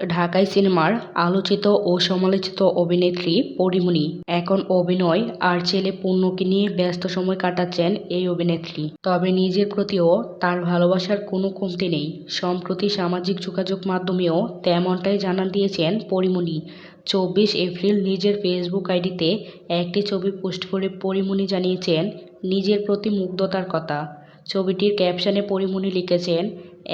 ঢাকাই সিনেমার আলোচিত ও সমালোচিত অভিনেত্রী পরীমণি। এখন অভিনয় আর ছেলে পূর্ণকে নিয়ে ব্যস্ত সময় কাটাচ্ছেন এই অভিনেত্রী। তবে নিজের প্রতিও তার ভালোবাসার কোনো কমতি নেই। সম্প্রতি সামাজিক যোগাযোগ মাধ্যমেও তেমনটাই জানান দিয়েছেন পরীমণি। চব্বিশ এপ্রিল নিজের ফেসবুক আইডিতে একটি ছবি পোস্ট করে পরীমণি জানিয়েছেন, নিজের প্রতি মুগ্ধতার কথা। ছবিটির ক্যাপশনে পরীমণি লিখেছেন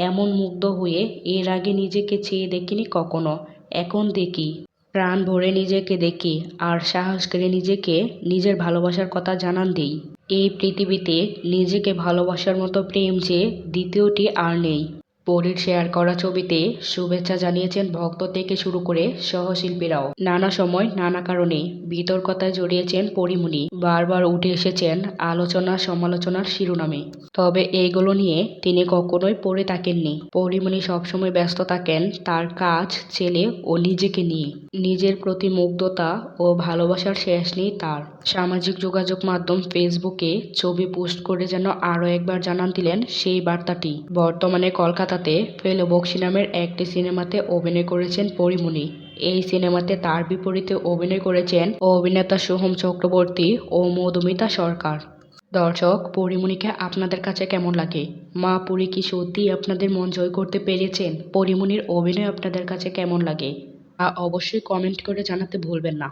এমন মুগ্ধ হয়ে এর আগে নিজেকে চেয়ে দেখিনি কখনো। এখন দেখি। প্রাণ ভরে নিজেকে দেখি আর সাহস করে নিজেকে নিজের ভালোবাসার কথা জানান দিই। এই পৃথিবীতে নিজেকে ভালোবাসার মতো প্রেম যে দ্বিতীয়টি আর নেই। পরীর শেয়ার করা ছবিতে শুভেচ্ছা জানিয়েছেন ভক্ত থেকে শুরু করে সহশিল্পীরাও। নানা সময় নানা কারণে বিতর্কতায় জড়িয়েছেন পরিমণি। বারবার উঠে এসেছেন আলোচনা সমালোচনার শিরোনামে। তবে এইগুলো নিয়ে তিনি কখনোই পড়ে থাকেননি। পরিমণি সবসময় ব্যস্ত থাকেন তার কাজ, ছেলে ও নিজেকে নিয়ে। নিজের প্রতি মুগ্ধতা ও ভালোবাসার শেষ নেই তার। সামাজিক যোগাযোগ মাধ্যম ফেসবুকে ছবি পোস্ট করে যেন আরও একবার জানান দিলেন সেই বার্তাটি। বর্তমানে কলকাতাতে ফেলোবক্সি নামের একটি সিনেমাতে অভিনয় করেছেন পরিমণি। এই সিনেমাতে তার বিপরীতে অভিনয় করেছেন অভিনেতা সোহম চক্রবর্তী ও মধুমিতা সরকার। দর্শক, পরিমণিকে আপনাদের কাছে কেমন লাগে? মা পুরী কি সত্যিই আপনাদের মন জয় করতে পেরেছেন? পরিমণির অভিনয় আপনাদের কাছে কেমন লাগে? তা অবশ্যই কমেন্ট করে জানাতে ভুলবেন না।